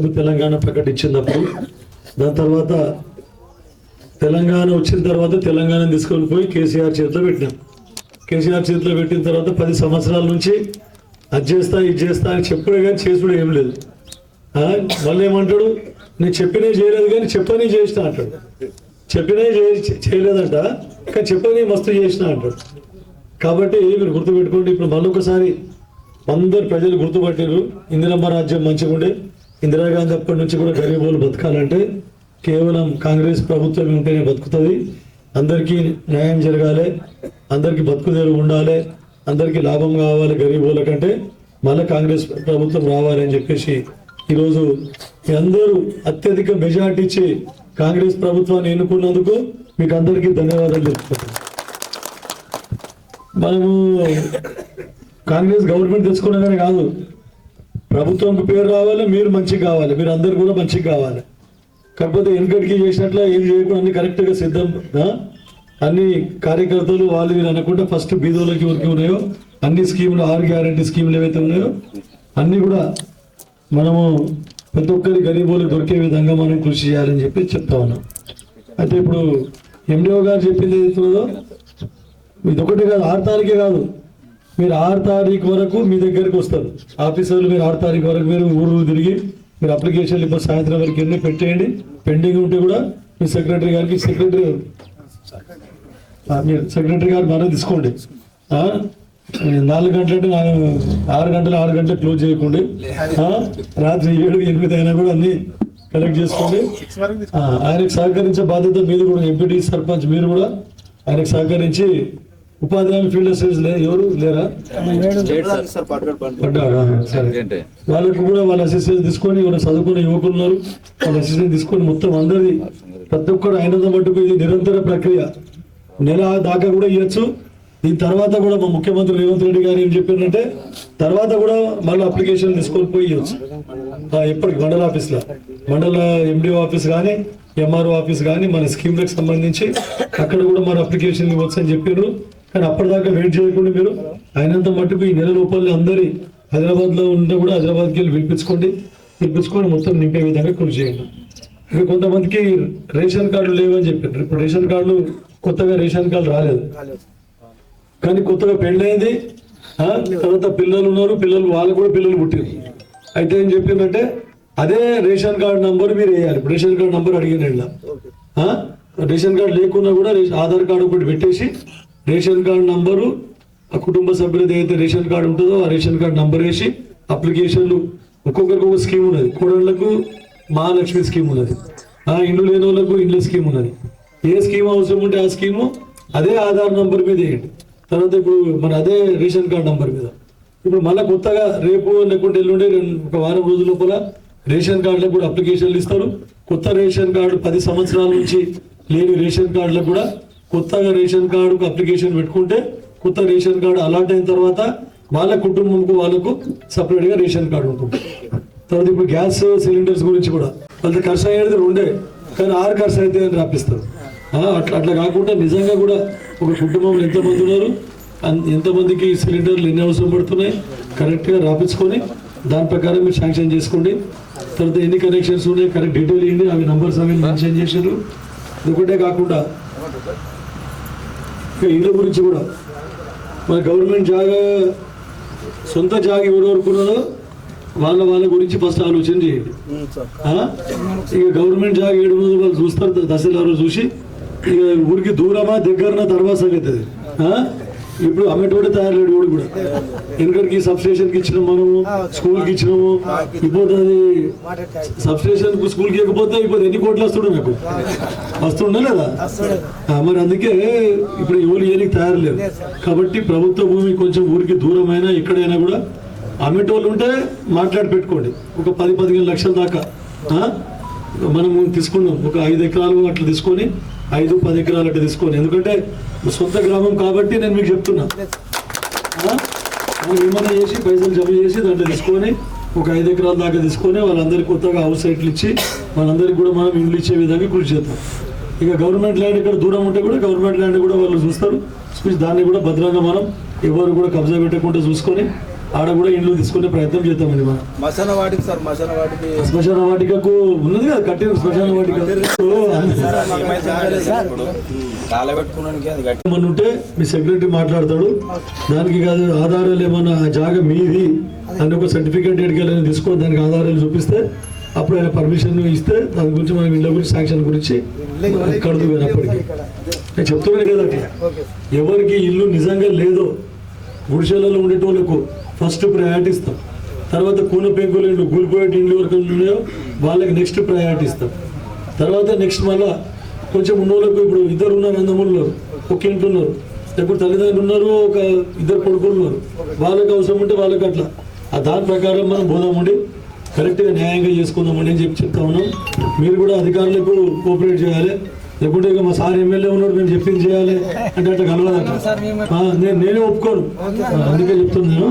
తెలంగాణ ప్రకటించినప్పుడు దాని తర్వాత తెలంగాణ వచ్చిన తర్వాత తెలంగాణ తీసుకొని పోయి కేసీఆర్ చేతిలో పెట్టినాం. కేసీఆర్ చేతిలో పెట్టిన తర్వాత పది సంవత్సరాల నుంచి అది చేస్తా ఇది చేస్తా అని చెప్పడే కానీ చేసుడు ఏం లేదు. మళ్ళీ ఏమంటాడు? నేను చెప్పినే చేయలేదు కానీ చెప్పని చేసిన అంటాడు. చెప్పినే చే- చేయలేదంట కానీ చెప్పని మస్తు చేసిన అంటాడు. కాబట్టి మీరు గుర్తుపెట్టుకోండి ఇప్పుడు మళ్ళీ ఒకసారి అందరు ప్రజలు గుర్తుపట్టారు ఇందిరమ్మ రాజ్యం మంచిగా ఉండే ఇందిరాగాంధీ అప్పటి నుంచి కూడా గరీబులు బతకాలంటే కేవలం కాంగ్రెస్ ప్రభుత్వం ఉంటేనే బతుకుతుంది. అందరికీ న్యాయం జరగాలి అందరికీ బతుకుదేరు ఉండాలి అందరికీ లాభం కావాలి గరీబుల కంటే మళ్ళీ కాంగ్రెస్ ప్రభుత్వం రావాలి అని చెప్పేసి ఈరోజు అందరూ అత్యధిక మెజార్టీ ఇచ్చి కాంగ్రెస్ ప్రభుత్వాన్ని ఎన్నుకున్నందుకు మీకు అందరికీ ధన్యవాదాలు చెప్తున్నాను మనము కాంగ్రెస్ గవర్నమెంట్ తెచ్చుకున్నదని కాదు ప్రభుత్వంకి పేరు రావాలి మీరు మంచిగా కావాలి మీరు అందరు కూడా మంచిగా కావాలి. కాకపోతే వెనుకటికి చేసినట్ల ఏం చేయకుండా అన్ని కరెక్ట్గా సిద్ధం అన్ని కార్యకర్తలు వాళ్ళు వీళ్ళు అనకుండా ఫస్ట్ బీదోలోకి ఊరికి ఉన్నాయో అన్ని స్కీములు ఆరు గ్యారంటీ స్కీములు ఏవైతే ఉన్నాయో అన్నీ కూడా మనము ప్రతి ఒక్కరి గరీబులకు దొరికే విధంగా మనం కృషి చేయాలని చెప్పి చెప్తా ఉన్నాం. అయితే ఇప్పుడు ఎండిఓ గారు చెప్పింది ఏదైతుందో ఇది ఒకటి కాదు ఆరు తారీఖే కాదు. మీరు ఆరు తారీఖు వరకు మీ దగ్గరికి వస్తారు. ఆఫీసర్లు మీరు ఆరు తారీఖు వరకు మీరు ఊరు తిరిగి మీరు అప్లికేషన్లు ఇప్పుడు సాయంత్రం వరకు ఎన్ని పెట్టేయండి. పెండింగ్ ఉంటే కూడా మీ సెక్రటరీ గారికి సెక్రటరీ మీరు సెక్రటరీ గారు మనం తీసుకోండి? నాలుగు గంటలంటే ఆరు గంటలు ఆరు గంటలు క్లోజ్ చేయకండి? రాత్రి ఏడు ఎనిమిది అయినా కూడా అన్ని కలెక్ట్ చేసుకోండి. ఆయనకు సహకరించే బాధ్యత మీది కూడా ఎంపీటీ సర్పంచ్ మీరు కూడా ఆయనకు సహకరించి ఉపాధి హామీ ఫీల్డ్ అసిస్టెంట్స్ లే ఎవరు? లేరా? పడ్డారా? వాళ్ళకు కూడా వాళ్ళ అసిస్టెంట్ తీసుకొని వాళ్ళ చదువుకునే యువకులు ఉన్నారు. వాళ్ళ అసిస్టెంట్ తీసుకొని మొత్తం అందరిది ప్రతి ఒక్కరు అయినంత మట్టుకు ఇది నిరంతర ప్రక్రియ. నెల దాకా కూడా ఇవ్వచ్చు దీని తర్వాత కూడా మా ముఖ్యమంత్రి రేవంత్ రెడ్డి గారు ఏం చెప్పారంటే తర్వాత కూడా మళ్ళీ అప్లికేషన్ తీసుకొని పోయి ఇవ్వచ్చు ఎప్పటికి మండల ఆఫీస్లో మండల ఎండిఓ ఆఫీస్ కానీ ఎంఆర్ఓ ఆఫీస్ కానీ మన స్కీమ్లకు సంబంధించి అక్కడ కూడా మన అప్లికేషన్ ఇవ్వచ్చు అని చెప్పారు కానీ అప్పటిదాకా వెయిట్ చేయకుండా మీరు అయినంత మట్టుకు ఈ నెల లోపల అందరి హైదరాబాద్లో ఉంటే కూడా హైదరాబాద్కి వెళ్ళి పిలిపించుకోండి పిలిపించుకొని మొత్తం నింపే విధంగా కృషి చేయండి. ఇక కొంతమందికి రేషన్ కార్డులు లేవని చెప్పారు ఇప్పుడు రేషన్ కార్డులు కొత్తగా రేషన్ కార్డు రాలేదు. కానీ కొత్తగా పెళ్ళైంది. తర్వాత పిల్లలు ఉన్నారు. పిల్లలు వాళ్ళు కూడా పిల్లలు పుట్టారు అయితే ఏం చెప్పిందంటే అదే రేషన్ కార్డు నంబర్ మీరు వేయాలి. ఇప్పుడు రేషన్ కార్డు నంబర్ అడిగిన ఆ? రేషన్ కార్డు లేకున్నా కూడా ఆధార్ కార్డు ఒకటి పెట్టేసి రేషన్ కార్డు నంబరు ఆ కుటుంబ సభ్యులది ఏదైతే రేషన్ కార్డు ఉంటుందో ఆ రేషన్ కార్డు నంబర్ వేసి అప్లికేషన్లు ఒక్కొక్కరికి ఒక స్కీమ్ ఉన్నది. కోడళ్ళకు మహాలక్ష్మి స్కీమ్ ఉన్నది. ఆ ఇండ్లు లేని వాళ్ళకు ఇండ్ల స్కీమ్ ఉన్నది. ఏ స్కీమ్ అవసరం ఉంటే ఆ స్కీము అదే ఆధార్ నంబర్ మీద వేయండి. తర్వాత ఇప్పుడు మన అదే రేషన్ కార్డు నంబర్ మీద. ఇప్పుడు మళ్ళీ కొత్తగా రేపు లేకుంటే ఎల్లుండి రెండు- ఒక వారం రోజుల లోపల రేషన్ కార్డులకు కూడా అప్లికేషన్లు ఇస్తారు. కొత్త రేషన్ కార్డు పది సంవత్సరాల నుంచి లేని రేషన్ కార్డులకు కూడా కొత్తగా రేషన్ కార్డుకు అప్లికేషన్ పెట్టుకుంటే కొత్త రేషన్ కార్డు అలాట్ అయిన తర్వాత వాళ్ళ కుటుంబంకు వాళ్ళకు సపరేట్గా రేషన్ కార్డు ఉంటుంది. తర్వాత ఇప్పుడు గ్యాస్ సిలిండర్స్ గురించి కూడా. వాళ్ళ ఖర్చు అయ్యేది రెండే కానీ ఆరు ఖర్చు అయితే అని రాపిస్తారు. అట్లా అట్లా కాకుండా నిజంగా కూడా ఒక కుటుంబంలో ఎంతమంది ఉన్నారు ఎంతమందికి సిలిండర్లు ఎన్ని అవసరం పడుతున్నాయి కరెక్ట్గా రాపించుకొని దాని ప్రకారం మీరు శాంక్షన్ చేసుకోండి. తర్వాత ఎన్ని కనెక్షన్స్ ఉన్నాయి కరెక్ట్ డీటెయిల్ ఇవ్వండి అవి నంబర్స్ అవి మెన్షన్ చేసారు ఇది ఒకటే కాకుండా ఇళ్ళ గురించి కూడా మన గవర్నమెంట్ జాగా సొంత జాగా ఎవరు వరకున్నారో వాళ్ళ వాళ్ళ గురించి ఫస్ట్ ఆలోచన చేయండి ఆ? ఇక గవర్నమెంట్ జాగా ఏడు రోజులు వాళ్ళు చూస్తారు తహసీల్దారు చూసి ఇక ఊరికి దూరమా దగ్గరన తర్వాత సంగతి అది ఆ? ఇప్పుడు అమ్మేటోడే తయారు కూడా కూడా. ఎందుకంటే సబ్స్టేషన్కి ఇచ్చినాం మనము స్కూల్కి ఇచ్చినాము. ఇప్పుడు అది సబ్ స్కూల్కి ఇవ్వకపోతే ఇప్పుడు ఎన్ని కోట్లు వస్తుండే నాకు? వస్తుండే లేదా? మరి అందుకే ఇప్పుడు ఎవరు ఏనికి తయారు లేదు కాబట్టి ప్రభుత్వ భూమి కొంచెం ఊరికి దూరమైనా ఎక్కడైనా కూడా అమ్మేటోళ్ళు ఉంటే మాట్లాడి పెట్టుకోండి. ఒక పది పదిహేను లక్షల దాకా. మనము తీసుకున్నాం. ఒక ఐదు ఎకరాలు అట్లా తీసుకొని ఐదు పది ఎకరాలు అట్లా తీసుకొని. ఎందుకంటే సొంత గ్రామం కాబట్టి నేను మీకు చెప్తున్నా. ఆ? మనం ఏమైనా చేసి పైసలు జమ చేసి దాంట్లో తీసుకొని ఒక ఐదు ఎకరాల దాకా తీసుకొని వాళ్ళందరికీ కొత్తగా హౌస్ సైట్లు ఇచ్చి వాళ్ళందరికీ కూడా మనం ఇండ్లు ఇచ్చే విధంగా కృషి చేద్దాం. ఇక గవర్నమెంట్ ల్యాండ్ ఇక్కడ దూరం ఉంటే కూడా గవర్నమెంట్ ల్యాండ్ కూడా వాళ్ళు చూస్తారు. చూసి దాన్ని కూడా భద్రంగా మనం ఎవరు కూడా కబ్జా పెట్టకుండా చూసుకొని ఆడ కూడా ఇండ్లు తీసుకునే ప్రయత్నం చేద్దామండి మనం మసాలా వాటికి సార్ మసాలా వాటికి శ్మశాన వాటికకు ఉన్నది కదా కట్టిన శ్మశాన వాటిక. ఏమన్నా ఉంటే మీ సెక్రటరీ మాట్లాడతాడు. దానికి కాదు ఆధారాలు ఏమన్నా ఆ జాగా మీది. అని ఒక సర్టిఫికేట్ ఎడికెళ్ళని తీసుకో దానికి ఆధారాలు చూపిస్తే అప్పుడు ఆయన పర్మిషన్ ఇస్తే దాని గురించి మనం ఇళ్ళ గురించి శాంక్షన్ గురించి కడదు కానీ అప్పటికి నేను చెప్తున్నాను కదా ఎవరికి ఇల్లు నిజంగా లేదో గుడిసెలలో ఉండేటోళ్ళకు ఫస్ట్ ప్రయారిటీ ఇస్తాం. తర్వాత కూన పెంకులు ఇండ్లు కూలిపోయేట ఇండ్లు వరకు ఉన్నాయో వాళ్ళకి నెక్స్ట్ ప్రయారిటీ ఇస్తాం. తర్వాత నెక్స్ట్ మళ్ళా కొంచెం ఉన్నోళ్ళకు ఇప్పుడు ఇద్దరు ఉన్నారు అందములు ఒక ఇంట్లో ఉన్నారు. ఇప్పుడు తల్లిదండ్రులు ఉన్నారు ఒక ఇద్దరు కొడుకులు ఉన్నారు. వాళ్ళకి అవసరం ఉంటే వాళ్ళకి అట్లా. ఆ దాని ప్రకారం మనం పోదామండి. కరెక్ట్గా న్యాయంగా చేసుకుందామని అని చెప్పి చెప్తా ఉన్నాం. మీరు కూడా అధికారులకు కోఆపరేట్ చేయాలి. లేకుంటే ఇక మా సార్ ఎమ్మెల్యే ఉన్నాడు మేము చెప్పింది చేయాలి అంటే అట్లా కలవదట నేను నేనే ఒప్పుకోను. అందుకే చెప్తున్నాను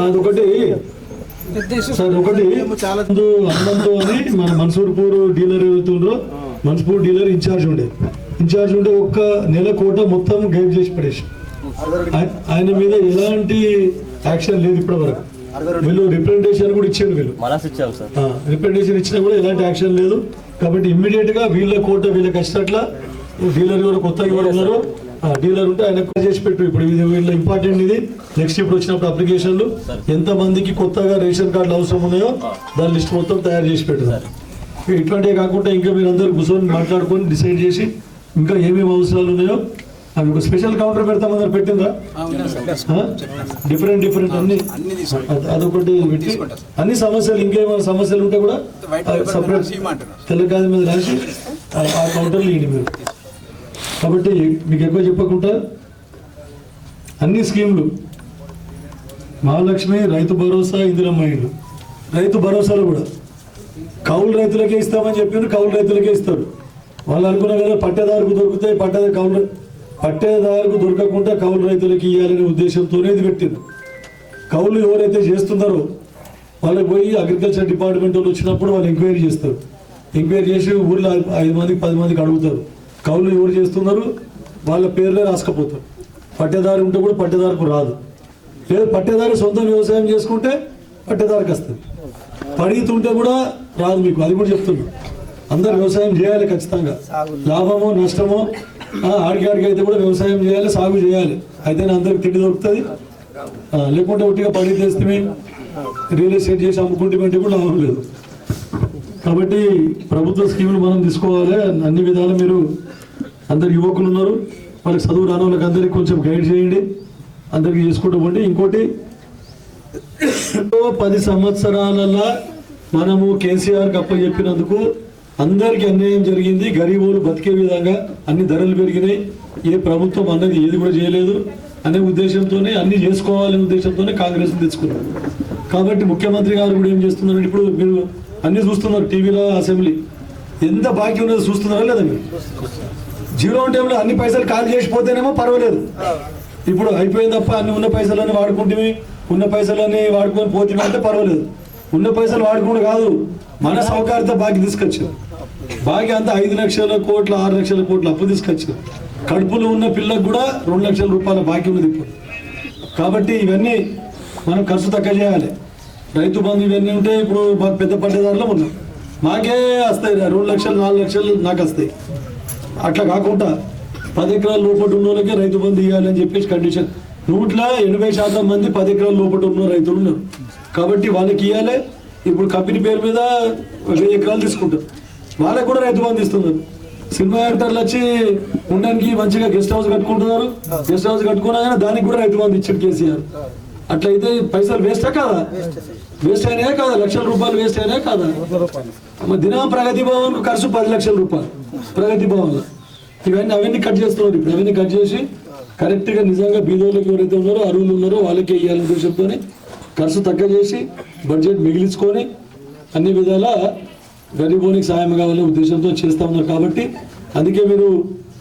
అదొకటి. సార్ ఒకటి హనుమంతు అని మన మన్సూర్పూర్ డీలర్ ఎవరుతుండ్రో మన్సూర్పూర్ డీలర్ ఇన్ఛార్జ్ ఉండే. ఇన్ఛార్జ్ ఉండే ఒక్క నెల కోట మొత్తం గైడ్ చేసి పడేసి. ఆయ- ఆయన మీద ఎలాంటి యాక్షన్ లేదు ఇప్పటి వరకు వీళ్ళు రిప్రజెంటేషన్ కూడా ఇచ్చారు వీళ్ళు. రిప్రజెంటేషన్ ఇచ్చినా కూడా ఎలాంటి యాక్షన్ లేదు. కాబట్టి ఇమ్మీడియట్గా వీళ్ళ కోట వీళ్ళకి వచ్చినట్ల డీలర్ ఎవరు కొత్తగా ఎవరు ఉన్నారు డీలర్ ఉంటే ఆయన చేసి పెట్టు. ఇప్పుడు ఇది వీళ్ళ ఇంపార్టెంట్ ఇది. నెక్స్ట్ ఇప్పుడు వచ్చినప్పుడు అప్లికేషన్లు ఎంత మందికి కొత్తగా రేషన్ కార్డులు అవసరం ఉన్నాయో దాని లిస్ట్ మొత్తం తయారు చేసి పెట్టు. ఇట్లాంటివి కాకుండా ఇంకా మీరు అందరు కూర్చొని మాట్లాడుకొని డిసైడ్ చేసి ఇంకా ఏమేమి అవసరాలు ఉన్నాయో అవి ఒక స్పెషల్ కౌంటర్ పెడతామన్నారు పెట్టిందా? డిఫరెంట్ డిఫరెంట్ అన్ని. అద- అదొకటి పెట్టి అన్ని సమస్యలు ఇంకేమైనా సమస్యలు ఉంటే కూడా సపరేట్ తెల్లకాయ మీద రాసి ఆ- కౌంటర్లు ఇవ్వండి మీరు. కాబట్టి మీకు ఎక్కువ చెప్పకుండా అన్ని స్కీమ్లు మహాలక్ష్మి రైతు భరోసా ఇందిరమ్మ ఇల్లు. రైతు భరోసాలు కూడా. కౌలు రైతులకే ఇస్తామని చెప్పిండ్రు కౌలు రైతులకే ఇస్తారు. వాళ్ళు అనుకున్నారు కదా పట్టేదారుకు దొరుకుతాయి పట్టే కౌలు పట్టేదారుకు దొరకకుండా కౌలు రైతులకు ఇవ్వాలనే ఉద్దేశంతోనే ఇది పెట్టింది. కౌలు ఎవరైతే చేస్తున్నారో వాళ్ళకి పోయి అగ్రికల్చర్ డిపార్ట్మెంట్ వాళ్ళు వచ్చినప్పుడు వాళ్ళు ఎంక్వైరీ చేస్తారు. ఎంక్వైరీ చేసి ఊర్లో ఐదు మందికి పది మందికి అడుగుతారు. కౌలు ఎవరు చేస్తున్నారు వాళ్ళ పేర్లే రాసుకపోతారు. పట్టేదారు ఉంటే కూడా పట్టేదారుకు రాదు. లేదు పట్టేదారు సొంతం వ్యవసాయం చేసుకుంటే పట్టేదారికి వస్తుంది. పడితుంటే కూడా రాదు మీకు అది కూడా చెప్తున్నా. అందరు వ్యవసాయం చేయాలి ఖచ్చితంగా. లాభమో నష్టమో ఆడికి ఆడికి అయితే కూడా వ్యవసాయం చేయాలి సాగు చేయాలి. అయితే అందరికి తిండి దొరుకుతుంది. లేకుంటే ఒట్టిగా పడి తెస్తే రియల్ ఎస్టేట్ చేసి అమ్ముకుంటే కూడా లాభం లేదు. కాబట్టి ప్రభుత్వ స్కీములు మనం తీసుకోవాలి. అన్ని విధాలు మీరు అందరు యువకులు ఉన్నారు. వాళ్ళకి చదువు రాని వాళ్ళకి అందరికి కొంచెం గైడ్ చేయండి. అందరికి చేసుకుంటూ పోండి. ఇంకోటి పది సంవత్సరాలలో మనము కేసీఆర్కి అప్పచెప్పినందుకు అందరికి అన్యాయం జరిగింది. గరీబులు బతికే విధంగా అన్ని ధరలు పెరిగినాయి. ఏ ప్రభుత్వం అన్నది ఏది కూడా చేయలేదు. అనే ఉద్దేశంతోనే అన్ని చేసుకోవాలనే ఉద్దేశంతోనే కాంగ్రెస్ తెచ్చుకున్నారు. కాబట్టి ముఖ్యమంత్రి గారు కూడా ఏం చేస్తున్నారు ఇప్పుడు మీరు అన్ని చూస్తున్నారు టీవీలో అసెంబ్లీ. ఎంత బాకీ ఉన్నదో చూస్తున్నారా లేదా మీరు? జీరో టైంలో అన్ని పైసలు కాల్ చేసిపోతేనేమో పర్వాలేదు. ఇప్పుడు అయిపోయింది తప్ప అన్ని ఉన్న పైసలన్నీ వాడుకుంటే ఉన్న పైసలన్నీ వాడుకొని పోతే అంటే పర్వాలేదు. ఉన్న పైసలు వాడుకుండా కాదు మన సౌకర్యత బాకీ తీసుకొచ్చారు. బాకీ అంతా ఐదు లక్షల కోట్ల ఆరు లక్షల కోట్ల అప్పు తీసుకొచ్చారు. కడుపులో ఉన్న పిల్లకు కూడా రెండు లక్షల రూపాయల బాకీ ఉన్నది ఇప్పుడు. కాబట్టి ఇవన్నీ మనం ఖర్చు తక్కువ చేయాలి. రైతు బంధు ఇవన్నీ ఉంటే ఇప్పుడు మాకు పెద్ద పట్టేదారులో ఉన్నాం. మాకే వస్తాయి రెండు లక్షలు నాలుగు లక్షలు నాకు వస్తాయి. అట్లా కాకుండా పది ఎకరాల లోపల ఉన్న వాళ్ళకే రైతు బంధు ఇవ్వాలని చెప్పేసి కండిషన్ నూట్ల ఎనభై శాతం మంది పది ఎకరాల లోపల ఉన్న రైతులు ఉన్నారు. కాబట్టి వాళ్ళకి ఇవ్వాలి ఇప్పుడు కంపెనీ పేరు మీద వెయ్యి ఎకరాలు తీసుకుంటారు. వాళ్ళకి కూడా రైతు బంధు ఇస్తున్నారు. సినిమా యాక్టర్లు వచ్చి ఉండడానికి మంచిగా గెస్ట్ హౌస్ కట్టుకుంటున్నారు. గెస్ట్ హౌస్ కట్టుకున్నా కానీ దానికి కూడా రైతు బంధు ఇచ్చాడు కేసీఆర్. అట్లయితే పైసలు వేస్టా కాదా? వేస్ట్ అయినా కాదా? లక్షల రూపాయలు వేస్ట్ అయినా కాదా? దినం ప్రగతి భవన్ ఖర్చు పది లక్షల రూపాయలు. ప్రగతి భవన్ ఇవన్నీ అవన్నీ కట్ చేస్తున్నారు ఇప్పుడు. అవన్నీ కట్ చేసి కరెక్ట్గా నిజంగా బీదోళ్ళకి ఎవరైతే ఉన్నారో అరువులు ఉన్నారో వాళ్ళకే ఇవ్వాలనే ఉద్దేశంతోనే ఖర్చు తక్కువ చేసి బడ్జెట్ మిగిలించుకొని అన్ని విధాల గరీబోనికి సాయం కావాలనే ఉద్దేశంతో చేస్తా ఉన్నారు కాబట్టి అందుకే మీరు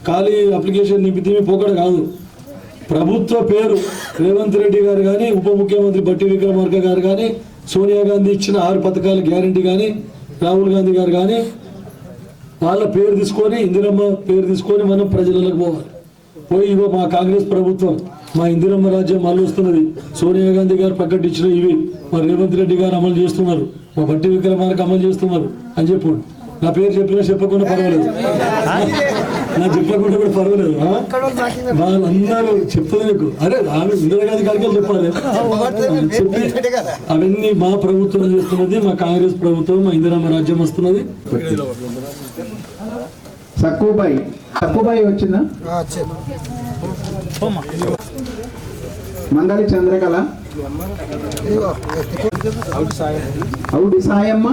ఖాళీ అప్లికేషన్ నింపితే పోకడ కాదు. ప్రభుత్వ పేరు రేవంత్ రెడ్డి గారు కానీ ఉప ముఖ్యమంత్రి బట్టి విక్రమార్క గారు కానీ సోనియా గాంధీ ఇచ్చిన ఆరు పథకాల గ్యారంటీ కానీ రాహుల్ గాంధీ గారు కానీ వాళ్ళ పేరు తీసుకొని ఇందిరమ్మ పేరు తీసుకొని మనం ప్రజలకు పోవాలి. పోయి ఇగో మా కాంగ్రెస్ ప్రభుత్వం. మా ఇందిరమ్మ రాజ్యం మళ్ళీ వస్తున్నది సోనియా గాంధీ గారు ప్రకటించిన ఇవి. మా రేవంత్ రెడ్డి గారు అమలు చేస్తున్నారు. మా బట్టి విక్రమార్క అమలు చేస్తున్నారు అని చెప్పు. నా పేరు చెప్పినా చెప్పకుండా పర్వాలేదు. నా చెప్పకుండా కూడా పర్వాలేదు? వాళ్ళందరూ చెప్తుంది నీకు. అరే ఆమె ఇందిరాగాంధీ గారికి చెప్పాలి? చెప్పి అవన్నీ మా ప్రభుత్వం చేస్తున్నది మా కాంగ్రెస్ ప్రభుత్వం మా ఇందిరమ్మ రాజ్యం వస్తున్నది. సక్కుబాయి. సక్కుబాయి వచ్చిందా? మందలి చంద్రకళ. అవుటి సాయమ్మ